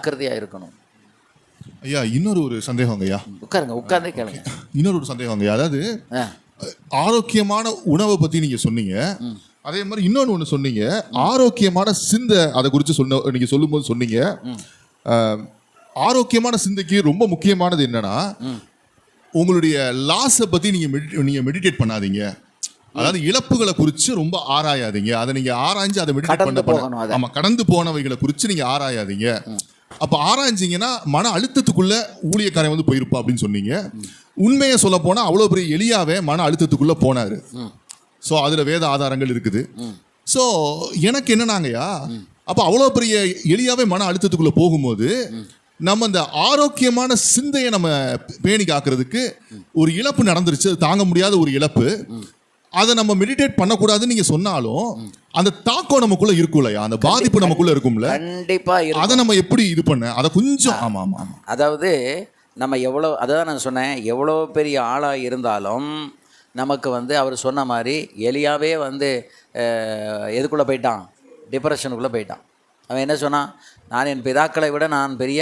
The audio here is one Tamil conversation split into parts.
ஜாக்கிரதையாக இருக்கணும். ஐயா இன்னொரு ஒரு சந்தேகம் ஐயா. உட்காருங்க உட்கார்ந்தே கேளுங்க. இன்னொரு ஒரு சந்தேகம் ஐயா. அதாவது ஆரோக்கியமான உணவை பத்தி நீங்க சொன்னீங்க. அதே மாதிரி இன்னொன்று ஒன்று சொன்னீங்க. ஆரோக்கியமான சிந்தை அதை குறித்து சொன்ன நீங்க சொல்லும்போது சொன்னீங்க. ஆரோக்கியமான சிந்தைக்கு ரொம்ப முக்கியமானது என்னன்னா உங்களுடைய லாஸை பத்தி நீங்க நீங்க மெடிடேட் பண்ணாதீங்க. அதாவது இழப்புகளை குறித்து ரொம்ப ஆராயாதீங்க. அதை நீங்க ஆராய்ஞ்சு அதை மெடிடேட் பண்ண. ஆமா கடந்து போனவைகளை குறித்து நீங்க ஆராயாதீங்க. அப்போ ஆராய்ஞ்சிங்கன்னா மன அழுத்தத்துக்குள்ள ஊழியக்காரன் வந்து போயிருப்பா அப்படின்னு சொன்னீங்க. உண்மையை சொல்ல போனால் அவ்வளோ பெரிய எளியாவே மன அழுத்தத்துக்குள்ள போனாரு. ஸோ அதில் வேத ஆதாரங்கள் இருக்குது. ஸோ எனக்கு என்னன்னாங்கய்யா அப்போ அவ்வளோ பெரிய எளியாவே மன அழுத்தத்துக்குள்ள போகும்போது நம்ம இந்த ஆரோக்கியமான சிந்தையை நம்ம பேணி காக்கிறதுக்கு ஒரு இழப்பு நடந்துருச்சு. அது தாங்க முடியாத ஒரு இழப்பு. அதை நம்ம மெடிடேட் பண்ணக்கூடாதுன்னு நீங்க சொன்னாலும் அந்த தாக்கம் நமக்குள்ள இருக்கும்லையா அந்த பாதிப்பு நமக்குள்ள இருக்கும்ல? கண்டிப்பா இருக்கும். அதை நம்ம எப்படி இது பண்ண? அதை கொஞ்சம் ஆமா ஆமா ஆமா. அதாவது நம்ம எவ்வளோ அதான் நான் சொன்னேன் எவ்வளோ பெரிய ஆளாக இருந்தாலும் நமக்கு வந்து அவர் சொன்ன மாதிரி எலியாவே வந்து அஹ், எதுக்குள்ளே போயிட்டான்? டிப்ரெஷனுக்குள்ளே போயிட்டான். அவன் என்ன சொன்னான்? நான் என் பிதாக்களை விட நான் பெரிய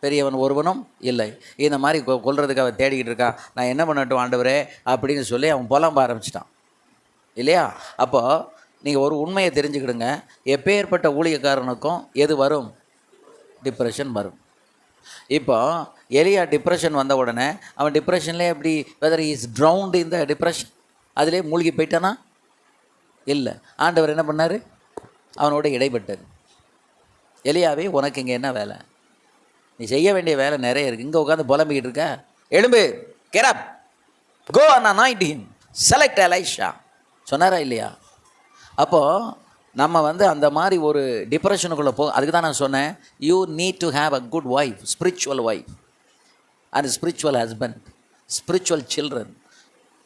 பெரியவன் ஒருவனும் இல்லை. இந்த மாதிரி கொ- கொல்றதுக்கு அவன் தேடிக்கிட்டு இருக்கான். நான் என்ன பண்ணட்டும் ஆண்டவரே? அப்படின்னு சொல்லி அவன் புலம்ப ஆரம்பிச்சிட்டான். இல்லையா? அப்போது நீங்கள் ஒரு உண்மையை தெரிஞ்சுக்கிடுங்க. எப்பேற்பட்ட ஊழியக்காரனுக்கும் எது வரும்? டிப்ரெஷன் வரும். இப்போ எலியா டிப்ரெஷன் வந்த உடனே அவன் டிப்ரெஷன்லேயே எப்படி வெதர் இஸ் ட்ரவுண்ட் இந்த டிப்ரெஷன் அதிலே மூழ்கி போயிட்டானா? இல்லை. ஆண்டவர் என்ன பண்ணார்? அவனோட இடைப்பட்டது எலியாவே உனக்கு இங்கே என்ன வேலை? நீ செய்ய வேண்டிய வேலை நிறைய இருக்குது இங்கே உட்காந்து புலம்பிக்கிட்டு இருக்க. எழும்பு கெரப் கோ அண்ணா நாயிட் செலக்ட் அலைஷா சொன்னாரா இல்லையா? அப்போது நம்ம வந்து அந்த மாதிரி ஒரு டிப்ரெஷனுக்குள்ளே போ அதுக்கு தான் நான் சொன்னேன். You need to have a good wife spiritual wife and spiritual husband spiritual children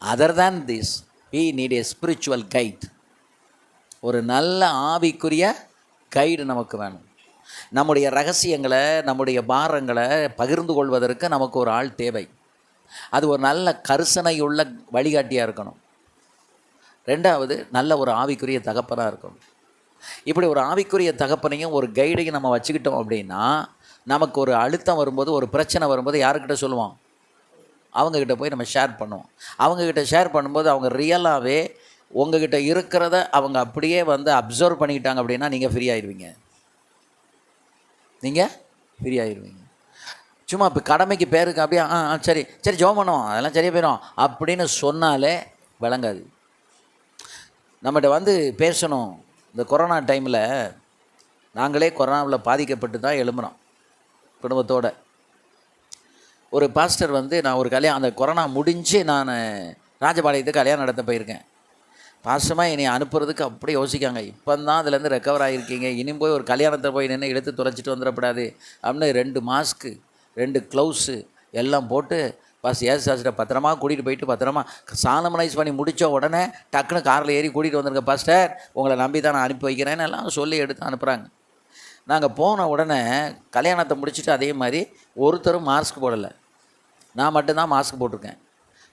other than this we need a spiritual guide ஒரு நல்ல ஆவிக்குரிய கைடு நமக்கு வேணும். நம்முடைய ரகசியங்களை நம்முடைய பாரங்களை பகிர்ந்து கொள்வதற்கு நமக்கு ஒரு ஆள் தேவை. அது ஒரு நல்ல கரிசனையுள்ள வழிகாட்டியாக இருக்கணும். ரெண்டாவது நல்ல ஒரு ஆவிக்குரிய தகப்பனாக இருக்கணும். இப்படி ஒரு ஆவிக்குரிய தகப்பனையும் ஒரு கைடையும் நம்ம வச்சுக்கிட்டோம் அப்படின்னா நமக்கு ஒரு அழுத்தம் வரும்போது ஒரு பிரச்சனை வரும்போது யாருக்கிட்ட சொல்லுவோம் அவங்கக்கிட்ட போய் நம்ம ஷேர் பண்ணுவோம். அவங்கக்கிட்ட ஷேர் பண்ணும்போது அவங்க ரியலாகவே உங்ககிட்ட இருக்கிறத அவங்க அப்படியே வந்து அப்சர்வ் பண்ணிக்கிட்டாங்க அப்படின்னா நீங்கள் ஃப்ரீ ஆயிடுவீங்க நீங்கள் ஃப்ரீ ஆயிடுவீங்க சும்மா இப்போ கடமைக்கு பேருக்கு அப்படியே ஆ ஆ, சரி சரி ஜோம் பண்ணுவோம். அதெல்லாம் சரியாக போயிடும் அப்படின்னு சொன்னாலே விளங்காது. நம்மகிட்ட வந்து பேசணும். இந்த கொரோனா டைமில் நாங்களே கொரோனாவில் பாதிக்கப்பட்டு தான் எழும்புறோம் குடும்பத்தோட. ஒரு பாஸ்டர் வந்து நான் ஒரு கல்யாணம் அந்த கொரோனா முடிஞ்சு நான் ராஜபாளையத்துக்கு கல்யாணம் நடத்த போயிருக்கேன். பாசமாக என்னை அனுப்புறதுக்கு அப்படியே யோசிக்காங்க. இப்போ தான் அதுலேருந்து ரெக்கவர் ஆகிருக்கீங்க இனியும் போய் ஒரு கல்யாணத்தை போய் நின்று எடுத்து தொலைச்சிட்டு வந்துடக்கூடாது அப்படின்னு ரெண்டு மாஸ்க்கு ரெண்டு க்ளவுஸு எல்லாம் போட்டு பாஸ் ஏசு சாஸ்டரை பத்திரமா கூட்டிகிட்டு போயிட்டு பத்திரமா சாலமனைஸ் பண்ணி முடித்த உடனே டக்குன்னு காரில் ஏறி கூட்டிகிட்டு வந்துருங்க பாஸ்டர் உங்களை நம்பி தான் நான் அனுப்பி வைக்கிறேன்னு எல்லாம் சொல்லி எடுத்து அனுப்புகிறாங்க நாங்கள் போன உடனே கல்யாணத்தை முடிச்சுட்டு அதே மாதிரி ஒருத்தரும் மாஸ்க் போடலை. நான் மட்டும்தான் மாஸ்க் போட்டிருக்கேன்.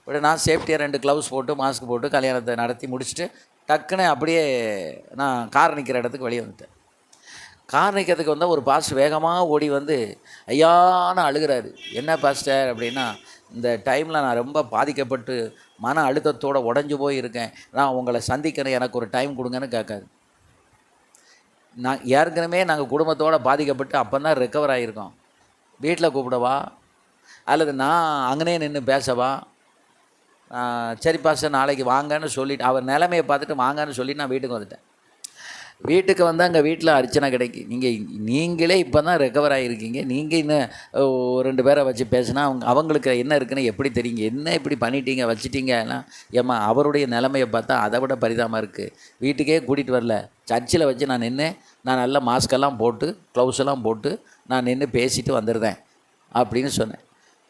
இப்படி நான் சேஃப்டியாக ரெண்டு க்ளவுஸ் போட்டு மாஸ்க் போட்டு கல்யாணத்தை நடத்தி முடிச்சுட்டு டக்குன்னு அப்படியே நான் கார் நிற்கிற இடத்துக்கு வெளியே வந்துட்டேன். கார் நிற்கிறதுக்கு வந்தால் ஒரு பாஸ்ட் வேகமாக ஓடி வந்து ஐயான்னு அழுகிறாரு. என்ன பாஸ்டர் அப்படின்னா இந்த டைமில் நான் ரொம்ப பாதிக்கப்பட்டு மன அழுத்தத்தோடு உடஞ்சி போய் இருக்கேன் நான் உங்களை சந்திக்கிறேன் எனக்கு ஒரு டைம் கொடுங்கன்னு கேட்காது நான் ஏற்கனவே நாங்கள் குடும்பத்தோடு பாதிக்கப்பட்டு அப்போ தான் ரெக்கவர் ஆகியிருக்கோம் வீட்டில் கூப்பிடவா? அல்லது நான் அங்கனே நின்று பேசவா? சரி பாஸ்டர் நாளைக்கு வாங்கன்னு சொல்லிட்டு அவர் நிலைமையை பார்த்துட்டு வாங்கன்னு சொல்லி நான் வீட்டுக்கு வந்துட்டேன். வீட்டுக்கு வந்து அங்கே வீட்டில் அர்ச்சனை கிடைக்கும் நீங்கள் நீங்களே இப்போ தான் ரெக்கவர் ஆகிருக்கீங்க நீங்கள் இன்னும் ரெண்டு பேரை வச்சு பேசினா அவங்க அவங்களுக்கு என்ன இருக்குன்னு எப்படி தெரியுங்க? என்ன இப்படி பண்ணிட்டீங்க வச்சுட்டீங்கன்னா ஏம்மா அவருடைய நிலைமையை பார்த்தா அதை விட பரிதாபமாக இருக்குது வீட்டுக்கே கூட்டிகிட்டு வரல. சர்ச்சில் வச்சு நான் நின்று நான் நல்லா மாஸ்கெல்லாம் போட்டு க்ளவுஸ் எல்லாம் போட்டு நான் நின்று பேசிட்டு வந்துடுறேன். அப்படின்னு சொன்னேன்.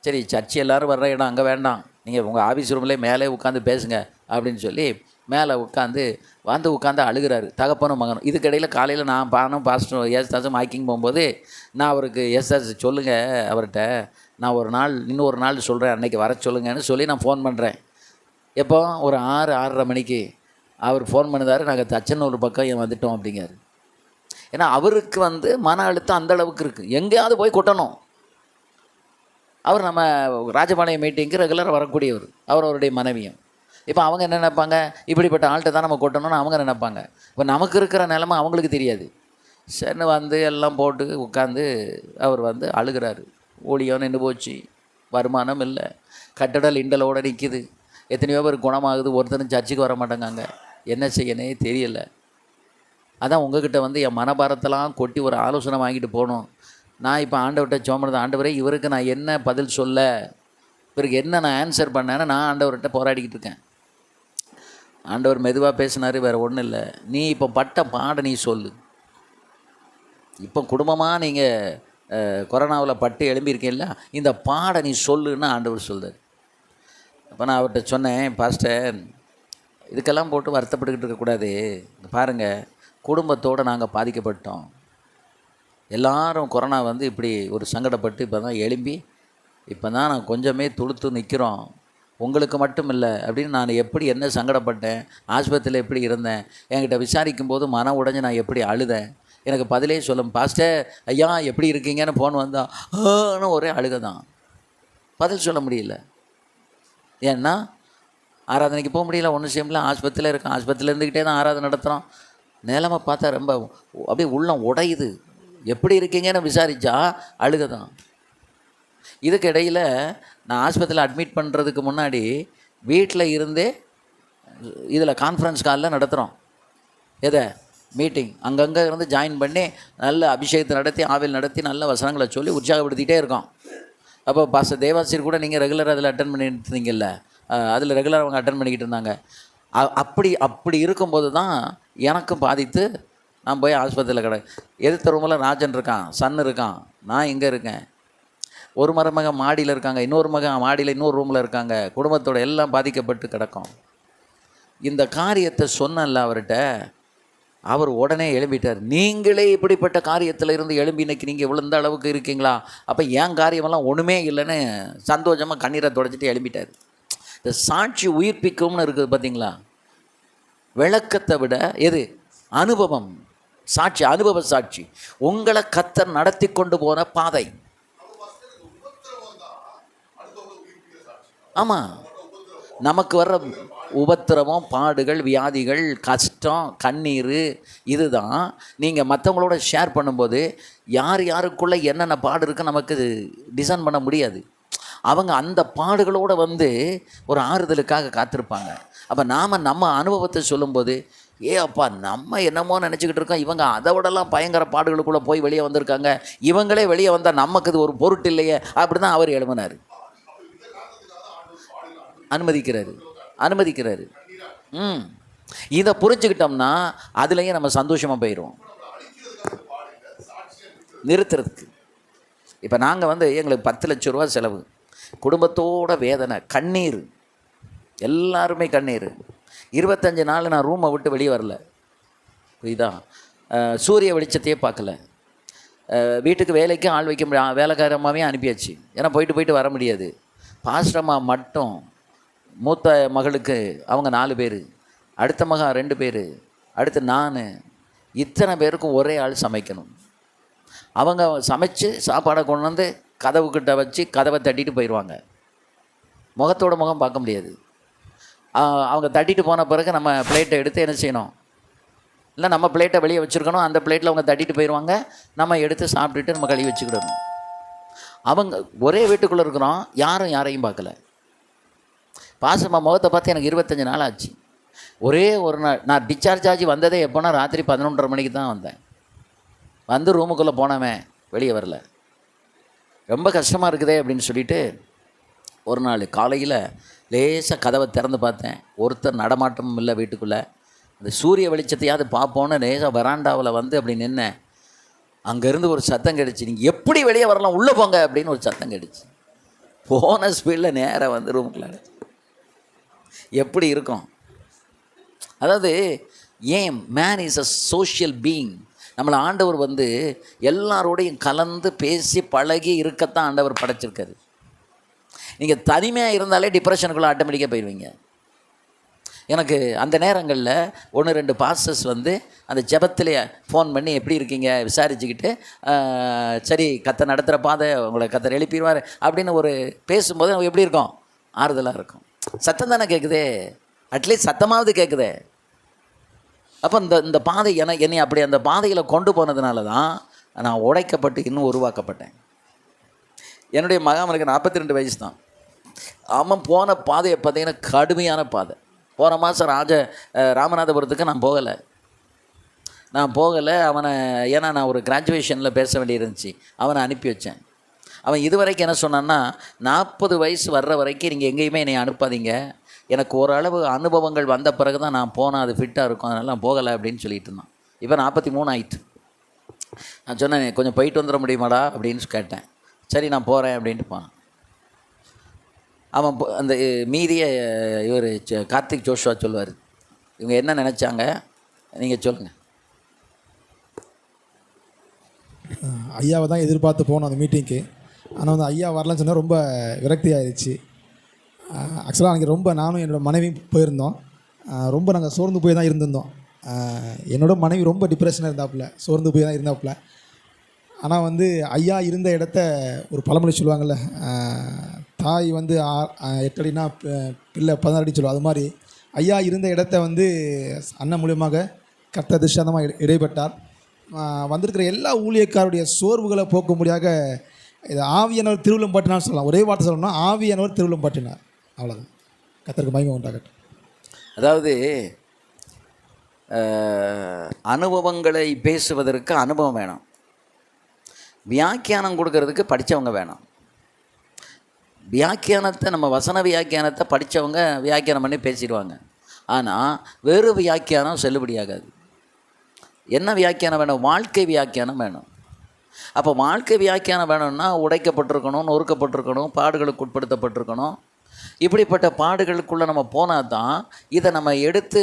சரி சர்ச்சு எல்லோரும் வர்ற இடம் அங்கே வேண்டாம். நீங்கள் உங்கள் ஆஃபீஸ் ரூம்லேயே மேலே உட்காந்து பேசுங்க அப்படின்னு சொல்லி மேலே உட்காந்து வந்து உட்காந்து அழுகிறாரு. தகப்பனும் மகனும். இதுக்கிடையில் காலையில் நான் பானும் பாஸ்டர் எஸ் தாசும் ஹைக்கிங் போகும்போது நான் அவருக்கு எஸ் தாஸ் சொல்லுங்கள் அவர்கிட்ட. நான் ஒரு நாள் இன்னொரு நாள் சொல்கிறேன் அன்றைக்கி வர சொல்லுங்கன்னு சொல்லி நான் ஃபோன் பண்ணுறேன் எப்போ? ஒரு ஆறு ஆறரை மணிக்கு. அவர் ஃபோன் பண்ணுதாரு நாங்கள் தச்சனூர் பக்கம் ஏன் வந்துட்டோம் அப்படிங்காரு ஏன்னா அவருக்கு வந்து மன அழுத்தம் அந்த அளவுக்கு இருக்குது எங்கேயாவது போய் கொட்டணும். அவர் நம்ம ராஜபாளையம் மீட்டிங்க்கு ரெகுலராக வரக்கூடியவர். அவர் அவருடைய மனைவியும். இப்போ அவங்க என்ன நினைப்பாங்க? இப்படிப்பட்ட ஆள்கிட்ட தான் நம்ம கொட்டணும்னு அவங்க நினைப்பாங்க. இப்போ நமக்கு இருக்கிற நிலமை அவங்களுக்கு தெரியாது. சென்னு வந்து எல்லாம் போட்டு உட்காந்து அவர் வந்து அழுகிறாரு. ஊழியம் நின்று போச்சு. வருமானம் இல்லை. கட்டடல் இண்டலோடு நிற்கிது எத்தனையோ பேர் குணமாகுது. ஒருத்தரும் சர்ச்சுக்கு வர மாட்டேங்காங்க. என்ன செய்யனே தெரியல. அதான் உங்ககிட்ட வந்து என் மனபாரத்தெல்லாம் கொட்டி ஒரு ஆலோசனை வாங்கிட்டு போகணும் நான் இப்போ ஆண்டவர்கிட்ட சோமனது ஆண்டவரே இவருக்கு நான் என்ன பதில் சொல்ல இவருக்கு என்ன நான் ஆன்சர் பண்ணேன்னு நான் ஆண்டவர்கிட்ட போராடிக்கிட்டு இருக்கேன். ஆண்டவர் மெதுவாக பேசினார் வேறு ஒன்றும் இல்லை. நீ இப்போ பட்ட பாட நீ சொல்லு. இப்போ குடும்பமாக நீங்கள் கொரோனாவில் பட்டு எழும்பியிருக்கீல்ல இந்த பாட நீ சொல்லுன்னு ஆண்டவர் சொல்கிறார் அப்போ நான் அவர்கிட்ட சொன்னேன் பாஸ்டர் இதுக்கெல்லாம் போட்டு வருத்தப்பட்டுக்கிட்டு இருக்கக்கூடாது. பாருங்கள் குடும்பத்தோடு நாங்கள் பாதிக்கப்பட்டோம். எல்லாரும் கொரோனா வந்து இப்படி ஒரு சங்கடப்பட்டு இப்போ தான் எழும்பி இப்போ தான் நான் கொஞ்சமே துளுத்து நிற்கிறோம் உங்களுக்கு மட்டும் இல்லை அப்படின்னு நான் எப்படி என்ன சங்கடப்பட்டேன் ஆஸ்பத்திரியில் எப்படி இருந்தேன் என்கிட்ட விசாரிக்கும் போது மனம் உடைஞ்சு நான் எப்படி அழுதேன்? எனக்கு பதிலே சொல்லும் பாஸ்டே ஐயா எப்படி இருக்கீங்கன்னு ஃபோன் வந்தா ஒரே அழுக தான் பதில் சொல்ல முடியல. ஏன்னா ஆராதனைக்கு போக முடியல ஒன்றும் செய்ய முடியல ஆஸ்பத்திரியில் இருக்கேன் ஆஸ்பத்திரியில் இருந்துக்கிட்டே தான் ஆராதனை நடத்துகிறோம் நிலமை பார்த்தா ரொம்ப அப்படியே உள்ளம் உடையுது. எப்படி இருக்கீங்கன்னு விசாரித்தா அழுக தான் இதுக்கு இடையில் நான் ஆஸ்பத்திரியில் அட்மிட் பண்ணுறதுக்கு முன்னாடி வீட்டில் இருந்தே இதில் கான்ஃபரன்ஸ் காலில் நடத்துகிறோம் எதை? மீட்டிங் அங்கங்கே இருந்து ஜாயின் பண்ணி நல்ல அபிஷேகத்தை நடத்தி ஆவில் நடத்தி நல்ல வசனங்களை சொல்லி உற்சாகப்படுத்திக்கிட்டே இருக்கோம். அப்போ பாச தேவாசிரியர் கூட நீங்கள் ரெகுலராக அதில் அட்டன் பண்ணிட்டு இருந்தீங்கல்ல அதில் ரெகுலராக அவங்க அட்டன் பண்ணிக்கிட்டு இருந்தாங்க. அ- அப்படி அப்படி இருக்கும்போது தான் எனக்கும் பாதித்து நான் போய் ஆஸ்பத்திரியில் கிட. எதிர்த்த ரூமில் ராஜன் இருக்கான் சன் இருக்கான் நான் இங்கே இருக்கேன். ஒரு மருமக மாடியில் இருக்காங்க இன்னொரு மகன் மாடியில் இன்னொரு ரூமில் இருக்காங்க. குடும்பத்தோட எல்லாம் பாதிக்கப்பட்டு கிடக்கும். இந்த காரியத்தை சொன்னேன்ல அவர்கிட்ட அவர் உடனே எழும்பிட்டார். நீங்களே இப்படிப்பட்ட காரியத்தில் இருந்து எழும்பி இன்னைக்கு நீங்கள் விழுந்த அளவுக்கு இருக்கீங்களா? அப்போ என் காரியமெல்லாம் ஒன்றுமே இல்லைன்னு சந்தோஷமாக கண்ணீரை தொடச்சிட்டு எழும்பிட்டார். இந்த சாட்சி உயிர்ப்பிக்கும்னு இருக்குது பார்த்தீங்களா விளக்கத்தை விட எது? அனுபவம். சாட்சி அனுபவ சாட்சி. உங்களை கத்தர் நடத்தி கொண்டு போன பாதை. ஆமாம் நமக்கு வர்ற உபத்திரவம் பாடுகள் வியாதிகள் கஷ்டம் கண்ணீர் இதுதான். நீங்கள் மற்றவங்களோட ஷேர் பண்ணும்போது யார் யாருக்குள்ளே என்னென்ன பாடு இருக்கு நமக்கு டிசைன் பண்ண முடியாது. அவங்க அந்த பாடுகளோடு வந்து ஒரு ஆறுதலுக்காக காத்திருப்பாங்க. அப்போ நாம் நம்ம அனுபவத்தை சொல்லும்போது ஏ அப்பா நம்ம என்னமோ நினச்சிக்கிட்டு இருக்கோம். இவங்க அதை விடலாம் பயங்கர பாடுகளுக்குள்ளே போய் வெளியே வந்திருக்காங்க. இவங்களே வெளியே வந்தால் நமக்கு இது ஒரு பொருட்டு இல்லையே அப்படி தான் அவர் எழுதினார் அனுமதிக்கிறாரு. அனுமதிக்கிறாரு. ம். இதை புரிஞ்சுக்கிட்டோம்னா அதுலேயே நம்ம சந்தோஷமாக போயிடுவோம். நிறுத்துறதுக்கு. இப்போ நாங்கள் வந்து எங்களுக்கு பத்து லட்ச ரூபா செலவு. குடும்பத்தோட வேதனை கண்ணீர். எல்லாருமே கண்ணீர். இருபத்தஞ்சு நாள் நான் ரூமை விட்டு வெளியே வரல. புரியுதா? சூரிய வெளிச்சத்தையே பார்க்கல. வீட்டுக்கு வேலைக்கு ஆள் வைக்க முடியாது வேலைக்காரமாகவே அனுப்பியாச்சு. ஏன்னா போயிட்டு போயிட்டு வர முடியாது. பாஸ்டம்மா மட்டும் மூத்த மகளுக்கு அவங்க நாலு பேர் அடுத்த மகன் ரெண்டு பேர் அடுத்து நான் இத்தனை பேருக்கும் ஒரே ஆள் சமைக்கணும். அவங்க சமைச்சு சாப்பாடை கொண்டு வந்து கதவுக்கிட்ட வச்சு கதவை தட்டிட்டு போயிடுவாங்க முகத்தோட முகம் பார்க்க முடியாது. அவங்க தட்டிட்டு போன பிறகு நம்ம பிளேட்டை எடுத்து என்ன செய்யணும்? இல்லை நம்ம பிளேட்டை வெளியே வச்சுருக்கணும் அந்த பிளேட்டில் அவங்க தட்டிட்டு போயிடுவாங்க நம்ம எடுத்து சாப்பிட்டுட்டு நம்ம கழுவி வச்சுக்கிடணும். அவங்க ஒரே வீட்டுக்குள்ளே இருக்கிறோம் யாரும் யாரையும் பார்க்கல. பாசம்மா முகத்தை பார்த்து எனக்கு இருபத்தஞ்சி நாள் ஆச்சு. ஒரே ஒரு நாள் நான் டிஸ்சார்ஜ் ஆகி வந்ததே எப்போனா ராத்திரி பதினொன்றரை மணிக்கு தான் வந்தேன். வந்து ரூமுக்குள்ளே போனவன் வெளியே வரல. ரொம்ப கஷ்டமாக இருக்குதே அப்படின்னு சொல்லிட்டு ஒரு நாள் காலையில் லேசாக கதவை திறந்து பார்த்தேன். ஒருத்தர் நடமாட்டமும் இல்லை வீட்டுக்குள்ளே. அந்த சூரிய வெளிச்சத்தையாவது பார்ப்போன்னு லேசாக வராண்டாவில் வந்து அப்படி நின்னேன். அங்கேருந்து ஒரு சத்தம் கிடச்சி நீங்கள் எப்படி வெளியே வரலாம்? உள்ளே போங்க அப்படின்னு ஒரு சத்தம் கிடச்சி போன ஸ்பீடில் நேராக வந்து ரூமுக்குள்ள எப்படி இருக்கும்? அதாவது ஏன் man is a social being நம்மளை ஆண்டவர் வந்து எல்லாரோடையும் கலந்து பேசி பழகி இருக்கத்தான் ஆண்டவர் படைச்சிருக்காரு. நீங்கள் தனிமையாக இருந்தாலே டிப்ரெஷனுக்குள்ளே ஆட்டோமேட்டிக்காக போயிடுவீங்க எனக்கு அந்த நேரங்களில் ஒன்று ரெண்டு பாஸ்டர்ஸ் வந்து அந்த ஜெபத்திலே ஃபோன் பண்ணி எப்படி இருக்கீங்க? விசாரிச்சுக்கிட்டு சரி கத்தை நடத்துகிற பாதை உங்களை கத்தை எழுப்பிடுவார் அப்படின்னு ஒரு பேசும்போது நம்ம எப்படி இருக்கும்? ஆறுதலாக இருக்கும். சத்தம் தானே கேட்குதே அட்லீஸ்ட் சத்தமாவது கேட்குதே அப்போ இந்த இந்த பாதை என என்னை அப்படி அந்த பாதையில் கொண்டு போனதுனால தான் நான் உடைக்கப்பட்டு இன்னும் உருவாக்கப்பட்டேன். என்னுடைய மகாமனுக்கு நாற்பத்தி ரெண்டு வயசு தான் அவன் போன பாதையை பார்த்தீங்கன்னா கடுமையான பாதை. போன மாதம் ராஜ ராமநாதபுரத்துக்கு நான் போகலை. நான் போகலை அவனை ஏன்னா நான் ஒரு கிராஜுவேஷனில் பேச வேண்டியிருந்துச்சு. அவனை அனுப்பி வச்சேன். அவன் இதுவரைக்கும் என்ன சொன்னான்னா நாற்பது வயசு வர்ற வரைக்கும் நீங்கள் எங்கேயுமே என்னை அனுப்பாதீங்க. எனக்கு ஓரளவு அனுபவங்கள் வந்த பிறகு தான் நான் போனால் அது ஃபிட்டாக இருக்கும். அதனால் நான் போகலை அப்படின்னு சொல்லிட்டு இருந்தான். இப்போ நாற்பத்தி மூணு ஆயிட்டு. நான் சொன்னேன் கொஞ்சம் போயிட்டு வந்துட முடியுமாடா அப்படின்னு கேட்டேன். சரி நான் போகிறேன் அப்படின்ட்டுப்பான். அவன் அந்த மீதியை இவர் கார்த்திக் ஜோஷுவா சொல்லுவார். இவங்க என்ன நினச்சாங்க? நீங்கள் சொல்லுங்கள் ஐயாவை தான் எதிர்பார்த்து போனோம் அந்த மீட்டிங்க்கு. ஆனால் வந்து ஐயா வரலன்னு சொன்னால் ரொம்ப விரக்தி ஆயிடுச்சு ஆக்சுவலாக அன்றைக்கி ரொம்ப நானும் என்னோடய மனைவியும் போயிருந்தோம். ரொம்ப நாங்கள் சோர்ந்து போய் தான் இருந்திருந்தோம். என்னோட மனைவி ரொம்ப டிப்ரெஷனாக இருந்தாப்புல சோர்ந்து போய் தான் இருந்தாப்புல. ஆனால் வந்து ஐயா இருந்த இடத்த ஒரு பழமொழி சொல்லுவாங்கள்ல தாய் வந்து ஆ- பி- பிள்ளை பதினாறு அடி சொல்லுவோம் அது மாதிரி ஐயா இருந்த இடத்த வந்து அண்ணன் மூலியமாக கர்த்த திருஷ்டாந்தமாக இடை- இடைப்பட்டார் வந்திருக்கிற எல்லா ஊழியக்காருடைய சோர்வுகளை போக்கும்படியாக இது ஆவியானவர் திருவிழம் பாட்டினார் சொல்லலாம். ஒரே வார்த்தை சொல்லணும்னா ஆவியானவர் திருவிழம் பாட்டினார். அவ்வளோதான் கத்தருக்கு மகிமை உண்டாகட்டும். அதாவது அனுபவங்களை பேசுவதற்கு அனுபவம் வேணும். வியாக்கியானம் கொடுக்கறதுக்கு படித்தவங்க வேணும். வியாக்கியானத்தை நம்ம வசன வியாக்கியானத்தை படித்தவங்க வியாக்கியானம் பண்ணி பேசிடுவாங்க. ஆனால் வேறு வியாக்கியானம் செல்லுபடியாகாது என்ன வியாக்கியானம் வேணும்? வாழ்க்கை வியாக்கியானம் வேணும். அப்போ வாழ்க்கை வியாக்கியானம் வேணும்னா உடைக்கப்பட்டிருக்கணும் நொறுக்கப்பட்டிருக்கணும் பாடுகளுக்கு உட்படுத்தப்பட்டிருக்கணும். இப்படிப்பட்ட பாடுகளுக்குள்ளே நம்ம போனால் தான் இதை நம்ம எடுத்து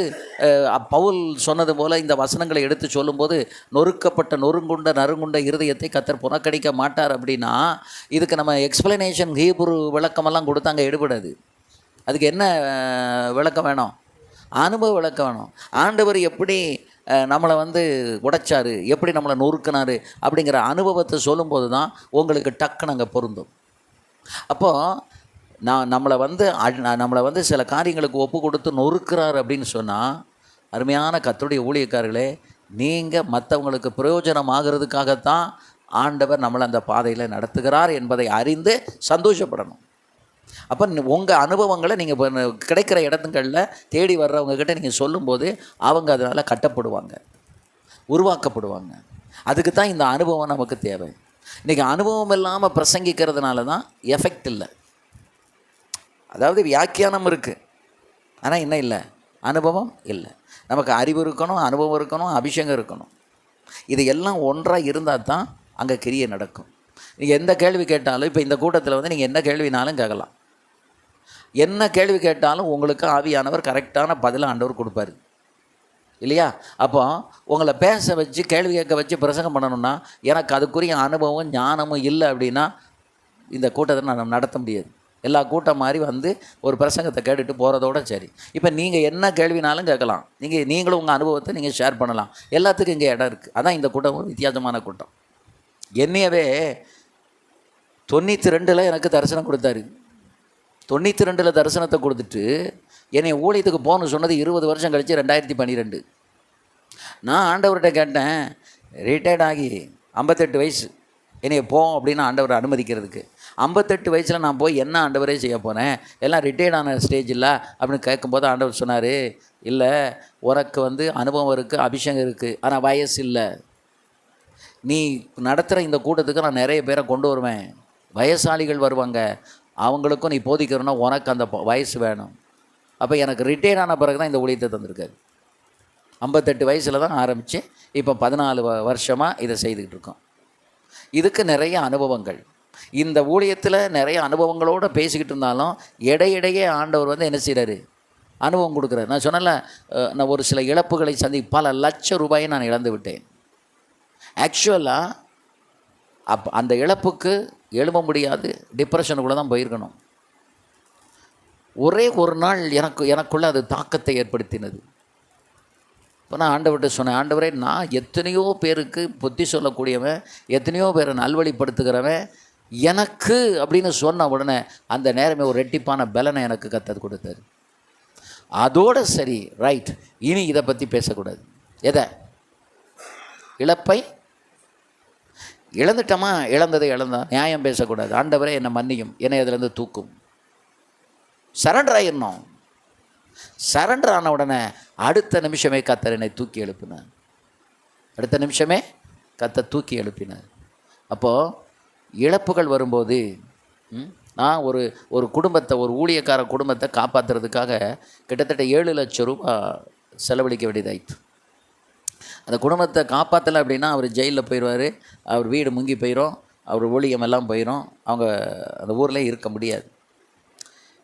பவுல் சொன்னது போல் இந்த வசனங்களை எடுத்து சொல்லும்போது நொறுக்கப்பட்ட நொறுங்குண்ட நறுங்குண்ட இருதயத்தை கத்தர் புறக்கணிக்க மாட்டார் அப்படின்னா இதுக்கு நம்ம எக்ஸ்பிளனேஷன் ஹீபுரு விளக்கமெல்லாம் கொடுத்து அங்கே எடுபடாது. அதுக்கு என்ன விளக்கம் வேணும்? அனுபவ விளக்கம் வேணும். ஆண்டவர் எப்படி நம்மளை வந்து உடைச்சார்? எப்படி நம்மளை நொறுக்கினார்? அப்படிங்கிற அனுபவத்தை சொல்லும்போது தான் உங்களுக்கு டக்குன்னு அங்கே பொருந்தும். அப்போது நான் நம்மளை வந்து அ- நான் நம்மளை வந்து சில காரியங்களுக்கு ஒப்பு கொடுத்து நொறுக்கிறார் அப்படின்னு சொன்னால் அருமையான கத்தருடைய ஊழியக்காரர்களே நீங்கள் மற்றவங்களுக்கு பிரயோஜனம் ஆகிறதுக்காகத்தான் ஆண்டவர் நம்மளை அந்த பாதையில் நடத்துகிறார் என்பதை அறிந்து சந்தோஷப்படணும். அப்போ உங்கள் அனுபவங்களை நீங்கள் கிடைக்கிற இடத்துங்களில் தேடி வர்றவங்கக்கிட்ட நீங்கள் சொல்லும்போது அவங்க அதனால் கட்டப்படுவாங்க உருவாக்கப்படுவாங்க. அதுக்கு தான் இந்த அனுபவம் நமக்கு தேவை. இன்றைக்கி அனுபவம் இல்லாமல் பிரசங்கிக்கிறதுனால தான் எஃபெக்ட் இல்லை. அதாவது வியாக்கியானம் இருக்குது ஆனால் என்ன இல்லை? அனுபவம் இல்லை. நமக்கு அறிவு இருக்கணும் அனுபவம் இருக்கணும் அபிஷேகம் இருக்கணும். இது எல்லாம் ஒன்றாக இருந்தால் தான் அங்கே கிரியை நடக்கும். நீங்கள் எந்த கேள்வி கேட்டாலும் இப்போ இந்த கூட்டத்தில் வந்து நீங்கள் என்ன கேள்வினாலும் கேட்கலாம். என்ன கேள்வி கேட்டாலும் உங்களுக்கு ஆவியானவர் கரெக்டான பதிலை ஆண்டவர் கொடுப்பாரு. இல்லையா? அப்போ உங்களை பேச வச்சு கேள்வி கேட்க வச்சு பிரசங்கம் பண்ணணும்னா எனக்கு அதுக்குரிய அனுபவம் ஞானமும் இல்லை அப்படின்னா இந்த கூட்டத்தை நான் நடத்த முடியாது. எல்லா கூட்டம் மாதிரி வந்து ஒரு பிரசங்கத்தை கேட்டுட்டு போகிறதோட சரி. இப்போ நீங்கள் என்ன கேள்வினாலும் கேட்கலாம். நீங்கள் நீங்களும் உங்கள் அனுபவத்தை நீங்கள் ஷேர் பண்ணலாம். எல்லாத்துக்கும் இங்கே இடம் இருக்குது அதான் இந்த கூட்டம் ஒரு வித்தியாசமான கூட்டம். என்னையவே தொண்ணூற்றி ரெண்டில் எனக்கு தரிசனம் கொடுத்தாரு. தொண்ணூற்றி ரெண்டில் தரிசனத்தை கொடுத்துட்டு என்னை ஊழியத்துக்கு போகணும்னு சொன்னது இருபது வருஷம் கழித்து ரெண்டாயிரத்தி பன்னிரெண்டு. நான் ஆண்டவர்கிட்ட கேட்டேன் ரிட்டையர்ட் ஆகி ஐம்பத்தெட்டு வயசு. என்னைய போ அப்படின்னு ஆண்டவர் அனுமதிக்கிறதுக்கு. ஐம்பத்தெட்டு வயசில் நான் போய் என்ன ஆண்டவரே செய்ய போனேன் எல்லாம் ரிட்டையர்ட் ஆன ஸ்டேஜ் இல்லை அப்படின்னு கேட்கும்போது ஆண்டவர் சொன்னார் இல்லை உனக்கு வந்து அனுபவம் இருக்குது அபிஷேகம் இருக்குது ஆனால் வயசு இல்லை. நீ நடத்துகிற இந்த கூட்டத்துக்கு நான் நிறைய பேரை கொண்டு வருவேன். வயசாளிகள் வருவாங்க. அவங்களுக்கும் நீ போதிக்கிறோன்னா உனக்கு அந்த வயசு வேணும். அப்போ எனக்கு ரிட்டையர் ஆன பிறகு தான் இந்த ஊழியத்தை தந்திருக்காரு. ஐம்பத்தெட்டு வயசில் தான் ஆரம்பித்து இப்போ பதினாலு வ வருஷமாக இதை செய்துக்கிட்டு இருக்கோம். இதுக்கு நிறைய அனுபவங்கள். இந்த ஊழியத்தில் நிறைய அனுபவங்களோடு பேசிக்கிட்டு இருந்தாலும் இடையிடையே ஆண்டவர் வந்து என்ன செய்கிறாரு அனுபவம் கொடுக்குறாரு. நான் சொன்னல நான் ஒரு சில இழப்புகளை சந்தி பல லட்ச ரூபாயை நான் இழந்து விட்டேன். ஆக்சுவலாக அப் அந்த இழப்புக்கு எழும்ப முடியாது டிப்ரெஷனுக்குள்ளே தான் போயிருக்கணும். ஒரே ஒரு நாள் எனக்கு எனக்குள்ளே அது தாக்கத்தை ஏற்படுத்தினது. இப்போ நான் ஆண்டவர்கிட்ட சொன்னேன் ஆண்டவரே நான் எத்தனையோ பேருக்கு புத்தி சொல்லக்கூடியவன் எத்தனையோ பேரை நல்வழிப்படுத்துகிறவன் எனக்கு அப்படின்னு சொன்ன உடனே அந்த நேரமே ஒரு ரெட்டிப்பான பலனை எனக்கு கத்தது கொடுத்தாரு அதோடு சரி ரைட் இனி இதை பற்றி பேசக்கூடாது. எதை? இழப்பை? இழந்துட்டோமா? இழந்ததை இழந்தா? நியாயம் பேசக்கூடாது. ஆண்டவரே என்னை மன்னியும். என்னை அதிலேருந்து தூக்கும். சரண்டர் ஆயிடணும் சரண்டர் ஆன உடனே அடுத்த நிமிஷமே கத்தர் என்னை தூக்கி எழுப்பினார். அடுத்த நிமிஷமே கத்த தூக்கி எழுப்பினார். அப்போது இழப்புகள் வரும்போது நான் ஒரு ஒரு குடும்பத்தை ஒரு ஊழியக்கார குடும்பத்தை காப்பாற்றுறதுக்காக கிட்டத்தட்ட ஏழு லட்சம் ரூபா செலவழிக்க வேண்டியதாயிற்று. அந்த குடும்பத்தை காப்பாற்றலை அப்படின்னா அவர் ஜெயிலில் போயிடுவார் அவர் வீடு முங்கி போயிடும் அவர் ஊழியம் எல்லாம் போயிடும் அவங்க அந்த ஊரில் இருக்க முடியாது.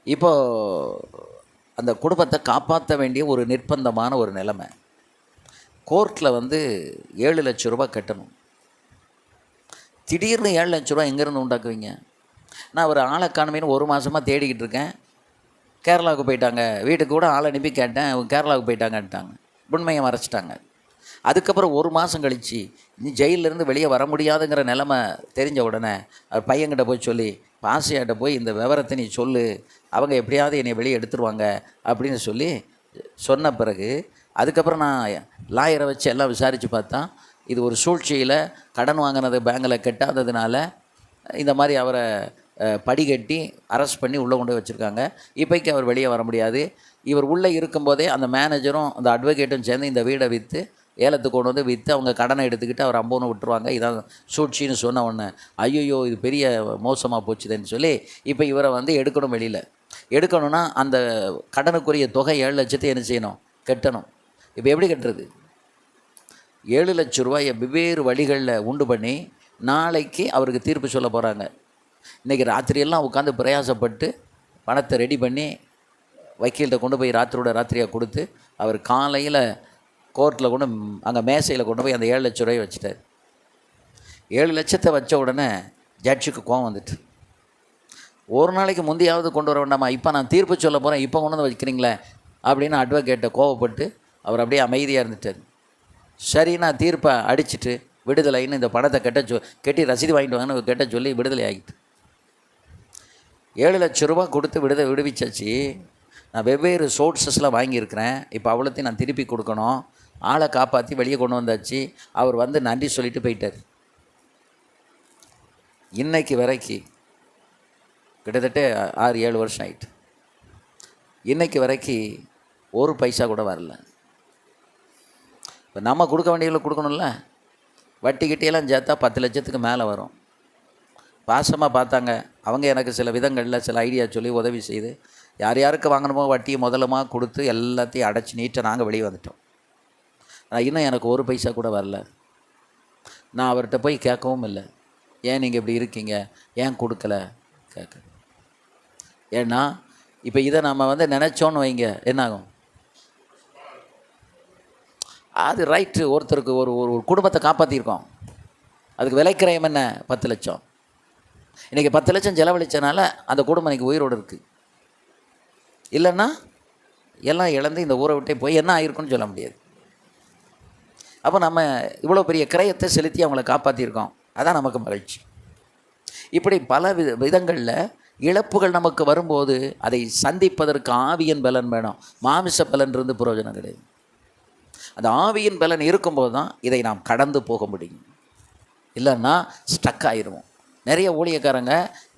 இப்போது அந்த குடும்பத்தை காப்பாற்ற வேண்டிய ஒரு நிர்பந்தமான ஒரு நிலைமை. கோர்ட்டில் வந்து ஏழு லட்ச ரூபாய் கட்டணும். திடீர்னு ஏழு லட்ச ரூபா எங்கேருந்து உண்டாக்குவீங்க? நான் ஒரு ஆளை காணுமேனு ஒரு மாதமாக தேடிக்கிட்டு இருக்கேன். கேரளாவுக்கு போயிட்டாங்க. வீட்டுக்கு கூட ஆளை அனுப்பி கேட்டேன். அவங்க கேரளாவுக்கு போயிட்டாங்கன்ட்டாங்க. உண்மையை மறைச்சிட்டாங்க. அதுக்கப்புறம் ஒரு மாதம் கழித்து நீ ஜெயிலிருந்து வெளியே வர முடியாதுங்கிற நிலமை தெரிஞ்ச உடனே அவர் பையன்கிட்ட போய் சொல்லி பாசியாட்ட போய் இந்த விவரத்தை நீ சொல்லு. அவங்க எப்படியாவது என்னை வெளியே எடுத்துருவாங்க. அப்படின்னு சொல்லி சொன்ன பிறகு அதுக்கப்புறம் நான் லாயரை வச்சு எல்லாம் விசாரித்து பார்த்தா இது ஒரு சூழ்ச்சியில் கடன் வாங்கினது பேங்கில் கட்டாததுனால இந்த மாதிரி அவரை படிகட்டி அரெஸ்ட் பண்ணி உள்ளே கொண்டு வச்சுருக்காங்க. இப்போக்கி அவர் வெளியே வர முடியாது. இவர் உள்ளே இருக்கும்போதே அந்த மேனேஜரும் அந்த அட்வொகேட்டும் சேர்ந்து இந்த வீடை விற்று ஏலத்துக்கு கொண்டு வந்து விற்று அவங்க கடனை எடுத்துக்கிட்டு அவர் அம்போன்னு விட்டுருவாங்க. இதான் சூழ்ச்சின்னு சொன்ன உடனே ஐயோ இது பெரிய மோசமாக போச்சுதுன்னு சொல்லி இப்போ இவரை வந்து எடுக்கணும் வெளியில். எடுக்கணும்னா அந்த கடனுக்குரிய தொகை ஏழு லட்சத்தை என்ன செய்யணும்? கட்டணும். இப்போ எப்படி கட்டுறது? ஏழு லட்ச ரூபாயை வெவ்வேறு வழிகளில் உண்டு பண்ணி நாளைக்கு அவருக்கு தீர்ப்பு சொல்ல போகிறாங்க இன்றைக்கி ராத்திரியெல்லாம் உட்காந்து பிரயாசப்பட்டு பணத்தை ரெடி பண்ணி வக்கீல்கிட்ட கொண்டு போய் ராத்திரியோட ராத்திரியாக கொடுத்து அவர் காலையில் கோர்ட்டில் கொண்டு அங்கே மேசையில் கொண்டு போய் அந்த ஏழு லட்ச ரூபாயை வச்சுட்டார். ஏழு லட்சத்தை வச்ச உடனே ஜட்ஜுக்கு கோவம் வந்துட்டு. ஒரு நாளைக்கு முந்தையாவது கொண்டு வர வேண்டாமா? இப்போ நான் தீர்ப்பு சொல்ல போகிறேன் இப்போ கொண்டு வந்து வைக்கிறீங்களே அப்படின்னு அட்வொகேட்டை கோவப்பட்டு அவர் அப்படியே அமைதியாக இருந்துட்டார். சரி நான் தீர்ப்பை அடிச்சிட்டு விடுதலைன்னு இந்த பணத்தை கெட்ட சொ கட்டி ரசீது வாங்கிட்டு வாங்கன்னு கெட்ட சொல்லி விடுதலை ஆகிட்டு. ஏழு லட்ச ரூபா கொடுத்து விடுத விடுவிச்சாச்சு. நான் வெவ்வேறு சோர்ஸஸில் வாங்கியிருக்கிறேன். இப்போ அவ்வளோத்தையும் நான் திருப்பி கொடுக்கணும். ஆளை காப்பாற்றி வெளியே கொண்டு வந்தாச்சு. அவர் வந்து நன்றி சொல்லிட்டு போயிட்டார். இன்னைக்கு வரைக்கும் கிட்டத்தட்ட ஆறு ஏழு வருஷம் ஆயிட்டு. இன்னைக்கு வரைக்கும் ஒரு பைசா கூட வரல. இப்போ நம்ம கொடுக்க வேண்டியதில் கொடுக்கணும்ல? வட்டி கிட்டியெல்லாம் சேர்த்தா பத்து லட்சத்துக்கு மேலே வரும். பாசமாக பார்த்தாங்க. அவங்க எனக்கு சில விதங்களில் சில ஐடியா சொல்லி உதவி செய்து யார் யாருக்கு வாங்கணுமோ வட்டியை முதலமாக கொடுத்து எல்லாத்தையும் அடைச்சி நீட்டாக நாங்கள் வெளியே வந்துட்டோம். ஆனால் இன்னும் எனக்கு ஒரு பைசா கூட வரல. நான் அவர்கிட்ட போய் கேட்கவும் இல்லை. ஏன் நீங்கள் இப்படி இருக்கீங்க? ஏன் கொடுக்கல? கேட்க. ஏன்னா இப்போ இதை நம்ம வந்து நினச்சோன்னு வைங்க. என்னாகும்? அது ரைட்டு ஒருத்தருக்கு ஒரு ஒரு ஒரு குடும்பத்தை காப்பாற்றிருக்கோம் அதுக்கு விலைக்கிரயம் என்ன? பத்து லட்சம். இன்றைக்கி பத்து லட்சம் செலவழிச்சனால அந்த குடும்பம் இன்னைக்கு உயிரோடு இருக்குது இல்லைன்னா எல்லாம் இழந்து இந்த ஊரை விட்டே போய் என்ன ஆயிருக்குன்னு சொல்ல முடியாது. அப்போ நம்ம இவ்வளோ பெரிய கிரயத்தை செலுத்தி அவங்கள காப்பாற்றிருக்கோம் அதான் நமக்கு மகிழ்ச்சி. இப்படி பல வித விதங்களில் இழப்புகள் நமக்கு வரும்போது அதை சந்திப்பதற்கு ஆவியன் பலன் வேணும். மாமிச பலன் இருந்து பிரயோஜனம் கிடையாது. அந்த ஆவியின் பலன் இருக்கும்போது தான் இதை நாம் கடந்து போக முடியும். இல்லைன்னா ஸ்டக் ஆயிடுவோம் நிறைய ஊழியக்காரங்க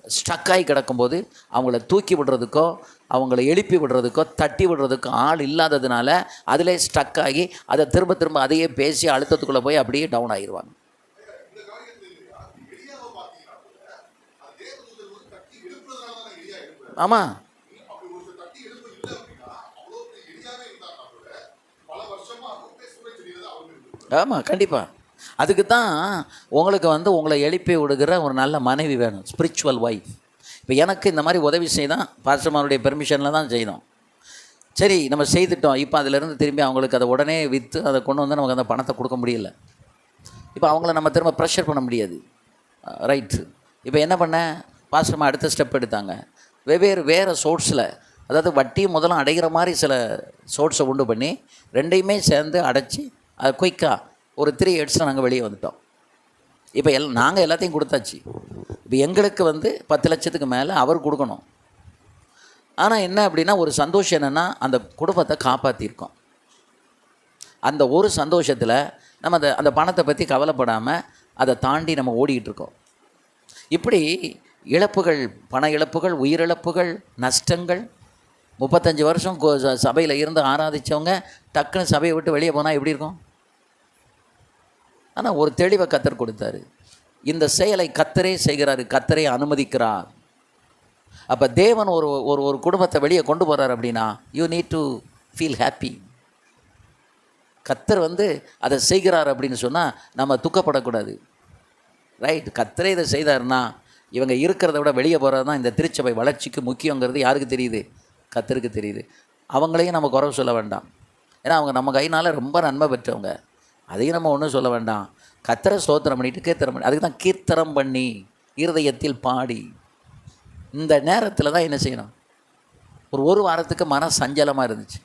ஸ்டக்காகி ஆகி கிடக்கும்போது அவங்கள தூக்கி விடுறதுக்கோ அவங்கள எழுப்பி விடுறதுக்கோ தட்டி விடுறதுக்கோ ஆள் இல்லாததுனால அதிலே ஸ்டக் ஆகி அதை திரும்ப திரும்ப அதையே பேசி அழுத்தத்துக்குள்ளே போய் அப்படியே டவுன் ஆகிடுவாங்க ஆமாம் ஆமாம் கண்டிப்பாக அதுக்கு தான் உங்களுக்கு வந்து உங்களை எழுப்பி விடுகிற ஒரு நல்ல மனைவி வேணும் ஸ்பிரிச்சுவல் ஒய்ஃப் இப்போ எனக்கு இந்த மாதிரி உதவி செய்தான் பாஸ்டர்மாருடைய பெர்மிஷனில் தான் செய்தோம். சரி நம்ம செய்துட்டோம். இப்போ அதிலிருந்து திரும்பி அவங்களுக்கு அதை உடனே விற்று அதை கொண்டு வந்து நமக்கு அந்த பணத்தை கொடுக்க முடியல. இப்போ அவங்கள நம்ம திரும்ப ப்ரெஷர் பண்ண முடியாது. ரைட்டு இப்போ என்ன பண்ண? பாஸ்டர்மா அடுத்த ஸ்டெப் எடுத்தாங்க. வெவ்வேறு வேறு சோர்ஸில் அதாவது வட்டியும் முதலும் அடைகிற மாதிரி சில சோர்ஸை உண்டு பண்ணி ரெண்டையுமே சேர்ந்து அடைச்சி அது குயிக்காக ஒரு த்ரீ ஹெட்ஸில் நாங்கள் வெளியே வந்துட்டோம். இப்போ எல் நாங்கள் எல்லாத்தையும் கொடுத்தாச்சு. இப்போ எங்களுக்கு வந்து பத்து லட்சத்துக்கு மேலே அவர் கொடுக்கணும். ஆனால் என்ன அப்படின்னா ஒரு சந்தோஷம் என்னென்னா அந்த குடும்பத்தை காப்பாற்றிருக்கோம் அந்த ஒரு சந்தோஷத்தில் நம்ம அந்த அந்த பணத்தை பற்றி கவலைப்படாமல் அதை தாண்டி நம்ம ஓடிக்கிட்டு இருக்கோம். இப்படி இழப்புகள் பண இழப்புகள் உயிரிழப்புகள் நஷ்டங்கள் முப்பத்தஞ்சு வருஷம் சபையில் இருந்து ஆராதிச்சவங்க டக்குன்னு சபையை விட்டு வெளியே போனால் எப்படி இருக்கும்? ஆனால் ஒரு தெளிவை கத்தர் கொடுத்தாரு. இந்த செயலை கத்தரே செய்கிறாரு கத்தரே அனுமதிக்கிறார். அப்போ தேவன் ஒரு ஒரு ஒரு குடும்பத்தை வெளியே கொண்டு போகிறார் அப்படின்னா you need to feel happy கத்தர் வந்து அதை செய்கிறார் அப்படின்னு சொன்னால் நம்ம துக்கப்படக்கூடாது. ரைட் கத்தரே இதை செய்தாருன்னா இவங்க இருக்கிறத விட வெளியே போகிறது தான் இந்த திருச்சபை வளர்ச்சிக்கு முக்கியங்கிறது யாருக்கு தெரியுது? கத்தருக்கு தெரியுது. அவங்களையும் நம்ம குறை சொல்ல வேண்டாம். ஏன்னா அவங்க நம்ம கையினால் ரொம்ப நன்மை பெற்றவங்க. அதையும் நம்ம ஒன்றும் சொல்ல வேண்டாம். கத்தரை ஸ்தோத்திரம் பண்ணிட்டு கீர்த்தனம் பண்ணி. அதுக்கு தான் கீர்த்தனம் பண்ணி இருதயத்தில் பாடி. இந்த நேரத்தில் தான் என்ன செய்யணும்? ஒரு ஒரு வாரத்துக்கு மன சஞ்சலமாக இருந்துச்சு.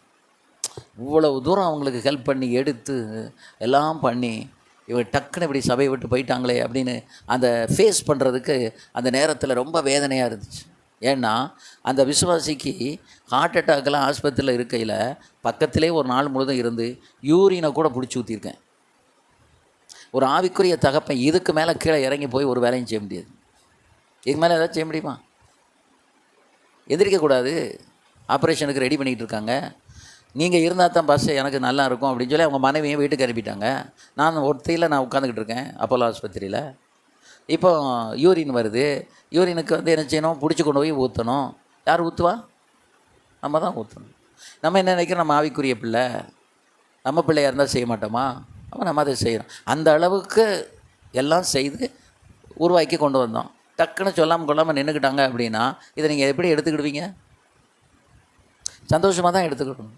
இவ்வளவு தூரம் அவங்களுக்கு ஹெல்ப் பண்ணி எடுத்து எல்லாம் பண்ணி இவங்க டக்குன்னு இப்படி சபையை விட்டு போயிட்டாங்களே அப்படின்னு அந்த ஃபேஸ் பண்ணுறதுக்கு அந்த நேரத்தில் ரொம்ப வேதனையாக இருந்துச்சு. ஏன்னா அந்த விசுவாசிக்கு ஹார்ட் அட்டாக்லாம் ஆஸ்பத்திரியில் இருக்கையில் பக்கத்திலே ஒரு நாள் முழுதும் இருந்து யூரினை கூட பிடிச்சி ஊற்றிருக்கேன் ஒரு ஆவிக்குரிய தகப்பன் இதுக்கு மேலே கீழே இறங்கி போய் ஒரு வேலையும் செய்ய முடியாது. இதுக்கு மேலே ஏதாவது செய்ய முடியுமா? எந்திரிக்கக்கூடாது. ஆப்ரேஷனுக்கு ரெடி பண்ணிகிட்டு இருக்காங்க. நீங்கள் இருந்தால் தான் பஸ் எனக்கு நல்லா இருக்கும் அப்படின்னு சொல்லி அவங்க மனைவியும் வீட்டுக்கு அனுப்பிட்டாங்க. நான் ஒருத்தையில் நான் உட்காந்துக்கிட்டு இருக்கேன் அப்போலோ ஆஸ்பத்திரியில். இப்போ யூரின் வருது. யூரினுக்கு வந்து என்ன செய்யணும்? பிடிச்சி கொண்டு போய் ஊற்றணும் யார் ஊற்றுவா நம்ம தான் ஊற்றணும் நம்ம என்ன நினைக்கிறோம்? நம்ம ஆவிக்குரிய பிள்ளை. நம்ம பிள்ளையாக இருந்தால் செய்ய மாட்டோமா? அப்போ நம்ம அதை செய்கிறோம் அந்த அளவுக்கு எல்லாம் செய்து உருவாக்கி கொண்டு வந்தோம் டக்குன்னு சொல்லாமல் கொள்ளாமல் நின்றுக்கிட்டாங்க அப்படின்னா இதை நீங்கள் எப்படி எடுத்துக்கிடுவீங்க? சந்தோஷமாக தான் எடுத்துக்கிடணும்.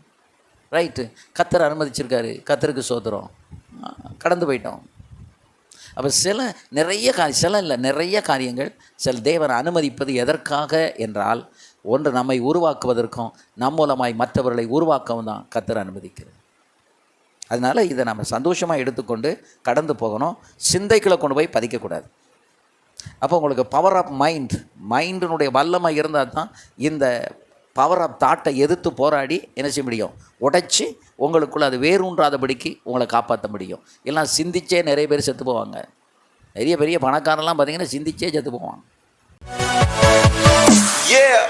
ரைட்டு கத்தர் அனுமதிச்சிருக்காரு. கத்தருக்கு சோதரம். கடந்து போயிட்டோம். அப்போ சில நிறைய கா சில இல்லை நிறைய காரியங்கள் சில தேவன் அனுமதிப்பது எதற்காக என்றால் ஒன்று நம்மை உருவாக்குவதற்கும் நம் மூலமாய் மற்றவர்களை உருவாக்கவும் தான் கத்தர் அனுமதிக்கிறது அதனால் இதை நம்ம சந்தோஷமாக எடுத்துக்கொண்டு கடந்து போகணும். சிந்தைக்குள்ளே கொண்டு போய் பதிக்கக்கூடாது அப்போ உங்களுக்கு பவர் ஆஃப் மைண்ட் மைண்டினுடைய வல்லமை இருந்தால் தான் இந்த பவர் ஆஃப் தாட்டை எதிர்த்து போராடி என்ன செய்ய முடியும்? உடைச்சி உங்களுக்குள்ளே அது வேரூன்றாதபடிக்கு உங்களை காப்பாற்ற முடியும். எல்லாம் சிந்திச்சே நிறைய பேர் செத்து போவாங்க. பெரிய பெரிய பணக்காரன்லாம் பார்த்தீங்கன்னா சிந்திச்சே செத்து போவாங்க. Yeah.